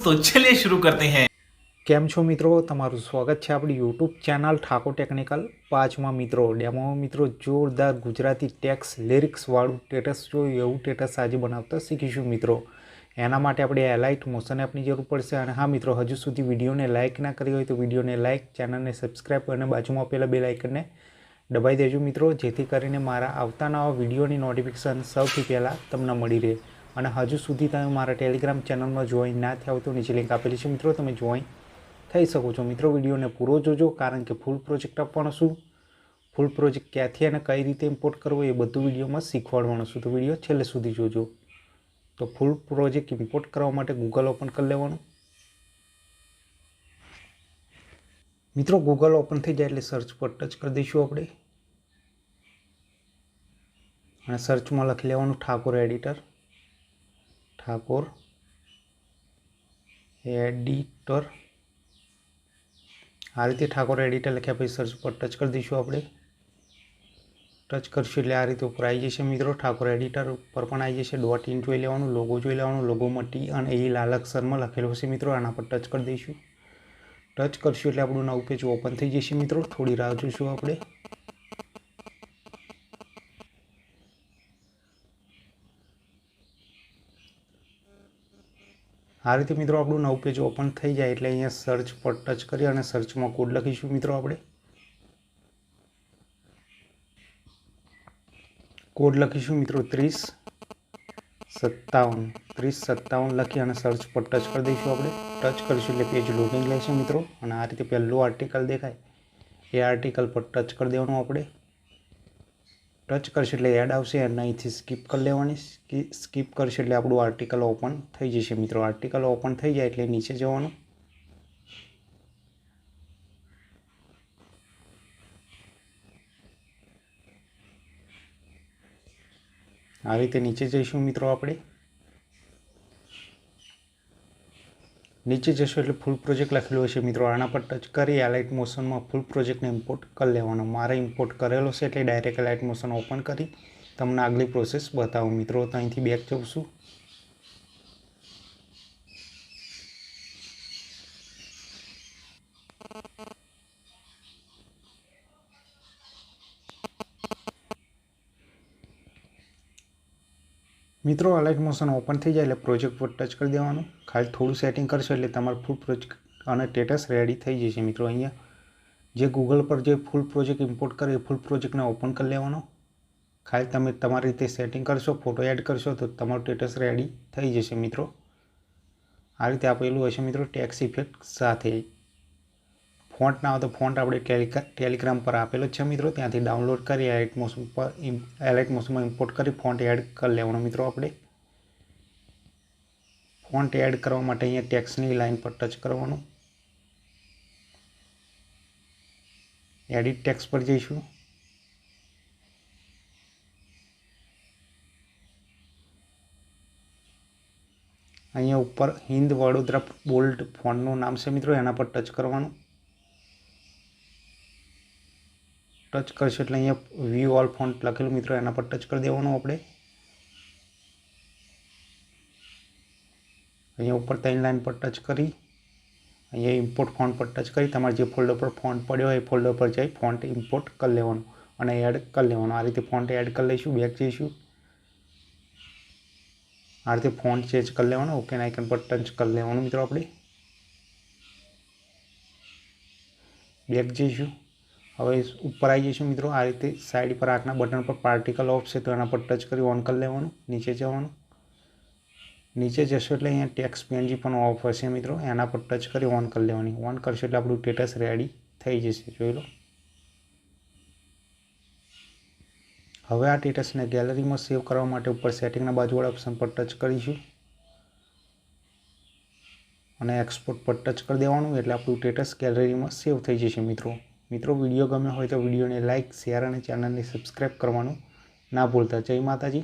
तो चलिए शुरू करते हैं કેમ છો મિત્રો તમારું સ્વાગત છે આપણી યુટ્યુબ ચેનલ ઠાકોર ટેકનિકલ પાંચમાં મિત્રો ડેમો મિત્રો જોરદાર ગુજરાતી ટેક્સ લિરિક્સવાળું ટેટસ જોયું એવું ટેટસ આજે બનાવતા શીખીશું મિત્રો એના માટે આપણે એલાઇટ મોશન એપની જરૂર પડશે અને હા મિત્રો હજુ સુધી વિડીયોને લાઇક ના કરી હોય તો વિડીયોને લાઇક ચેનલને સબસ્ક્રાઈબ અને બાજુમાં આપેલા બે લાઇકનને દબાઈ દેજો મિત્રો જેથી કરીને મારા આવતા નવા વિડીયોની નોટિફિકેશન સૌથી પહેલાં તમને મળી રહે અને હજુ સુધી તમે મારા ટેલિગ્રામ ચેનલમાં જોઈન ના થયા હોય તો નીચે લિંક આપેલી છે. મિત્રો, તમે જોઈન થઈ શકો છો. મિત્રો, વિડીયોને પૂરો જોજો, કારણ કે ફૂલ પ્રોજેક્ટ આપવાનો છું. ફૂલ પ્રોજેક્ટ ક્યાંથી અને કઈ રીતે ઇમ્પોર્ટ કરવો એ બધું વિડીયોમાં શીખવાડવાનું છું. તો વીડિયો છેલ્લે સુધી જોજો. તો ફૂલ પ્રોજેક્ટ ઇમ્પોર્ટ કરવા માટે ગૂગલ ઓપન કરી લેવાનું. મિત્રો ગૂગલ ઓપન થઈ જાય એટલે સર્ચ પર ટચ કરી દઈશું આપણે. અને સર્ચમાં લખી લેવાનું ઠાકોર એડિટર ઠાકોર, એડિટર. આ રીતે ઠાકોર એડિટર લખ્યા પછી સર્ચ પર ટચ કરી દઈશું આપણે. ટચ કરશું એટલે આ રીતે ઉપર આવી જશે મિત્રો. ઠાકોર એડિટર ઉપર પણ આવી જશે. ડોટ ઇન જોઈ લેવાનું લોગો જોઈ લેવાનું લોગોમાં ટી અને એ લાલ અક્ષરમાં લખેલો હશે મિત્રો. આના પર ટચ કરી દઈશું. ટચ કરશું એટલે આપણું નવું પેજ ઓપન થઈ જશે મિત્રો. થોડી રાહ જોઈશું આપણે. આ રીતે મિત્રો આપણું નવું પેજ ઓપન થઈ જાય એટલે અહીંયા સર્ચ પર ટચ કરી અને સર્ચમાં કોડ લખીશું મિત્રો આપણે. કોડ લખીશું મિત્રો ત્રીસ સત્તાવન ત્રીસ સત્તાવન લખી અને સર્ચ પર ટચ કરી દઈશું આપણે. ટચ કરીશું એટલે પેજ લોગિંગ લેશે મિત્રો. અને આ રીતે પહેલું આર્ટિકલ દેખાય. એ આર્ટિકલ પર ટચ કરી દેવાનું આપણે. ટચ કરશે એટલે એડ આવશે અને અહીંથી સ્કીપ કરી લેવાની. સ્કીપ કરશે એટલે આપણું આર્ટિકલ ઓપન થઈ જશે મિત્રો. આર્ટિકલ ઓપન થઈ જાય એટલે નીચે જવાનું. આ રીતે નીચે જઈશું મિત્રો આપણે. નીચે જશો એટલે ફૂલ પ્રોજેક્ટ લખેલું હશે. મિત્રો, આના પર ટચ કરી એલાઇટ મોશનમાં ફૂલ પ્રોજેક્ટને ઇમ્પોર્ટ કરી લેવાનો. મારે ઇમ્પોર્ટ કરેલો છે એટલે ડાયરેક્ટ એલાઇટ મોશન ઓપન કરી તમને આગલી પ્રોસેસ બતાવું. મિત્રો તો અહીંથી બેક જઉં છું. મિત્રો અલાઇટ મોશન ઓપન થઈ જાય એટલે પ્રોજેક્ટ પર ટચ કરી દેવાનું. ખાલી થોડું સેટિંગ કરશો એટલે તમારું ફૂલ પ્રોજેક્ટ અને સ્ટેટસ રેડી થઈ જશે મિત્રો અહીંયા. જે ગૂગલ પર જે ફૂલ પ્રોજેક્ટ ઇમ્પોર્ટ કરે, એ ફૂલ પ્રોજેક્ટને ઓપન કરી લેવાનો. ખાલી તમે તમારી રીતે સેટિંગ કરશો ફોટો એડ કરશો, તો તમારું સ્ટેટસ રેડી થઈ જશે મિત્રો. આ રીતે આપેલું હશે મિત્રો ટેક્સ ઇફેક્ટ સાથે. ફોન્ટ ના હોય તો ફોન્ટ આપણે ટેલિગ્રામ પર આપેલો છે મિત્રો. ત્યાંથી ડાઉનલોડ કરી એલાઇટ મોસમ પર એલાઇટ મોસમમાં ઇમ્પોર્ટ કરી ફોન્ટ એડ કરી લેવાનો મિત્રો આપણે. ફોન્ટ એડ કરવા માટે અહીંયા ટેક્સની લાઇન પર ટચ કરવાનું. એડિટ ટેક્સ પર જઈશું. અહીંયા ઉપર હિન્દ વડોદરા બોલ્ડ ફોનનું નામ છે મિત્રો. એના પર ટચ કરવાનું. ટચ કરશો એટલે અહીંયા વ્યૂ ઓલ ફોન્ટ લખેલું મિત્રો, એના પર ટચ કરી દેવાનું આપણે. અહીંયા ઉપર ત્રણ લાઈન પર ટચ કરી, અહીંયા ઇમ્પોર્ટ ફોન્ટ પર ટચ કરી, તમારે જે ફોલ્ડર પર ફોન્ટ પડ્યો હોય એ ફોલ્ડર પર જઈ ફોન્ટ ઇમ્પોર્ટ કરી લેવાનું અને એડ કરી લેવાનું. આ રીતે ફોન્ટ એડ કરી લઈશું બેક જઈશું. આ રીતે ફોન્ટ ચેન્જ કરી લેવાનું ઓકે આઇકન પર ટચ કરી લેવાનું મિત્રો આપણે. બેક જઈશું. હવે ઉપર આવી જઈશું મિત્રો. આ રીતે સાઈડ પર આંખના બટન પર પાર્ટિકલ ઓફ છે તો એના પર ટચ કરી ઓન કરી લેવાનું. નીચે જવાનું. નીચે જશો એટલે અહીંયા ટેક્સ પેનજી પણ ઓફ હશે મિત્રો. એના પર ટચ કરી ઓન કરી લેવાની. ઓન કરશો એટલે આપણું સ્ટેટસ રેડી થઈ જશે. જોઈ લો. હવે આ સ્ટેટસને ગેલેરીમાં સેવ કરવા માટે ઉપર સેટિંગના બાજુવાળા ઓપ્શન પર ટચ કરીશું. અને એક્સપોર્ટ પર ટચ કરી દેવાનું. એટલે આપણું સ્ટેટસ ગેલેરીમાં સેવ થઈ જશે મિત્રો. મિત્રો વીડિયો ગમે હોય તો વિડીયોને લાઇક શેર અને ચેનલને સબસ્ક્રાઈબ કરવાનું ના ભૂલતા. જય માતાજી.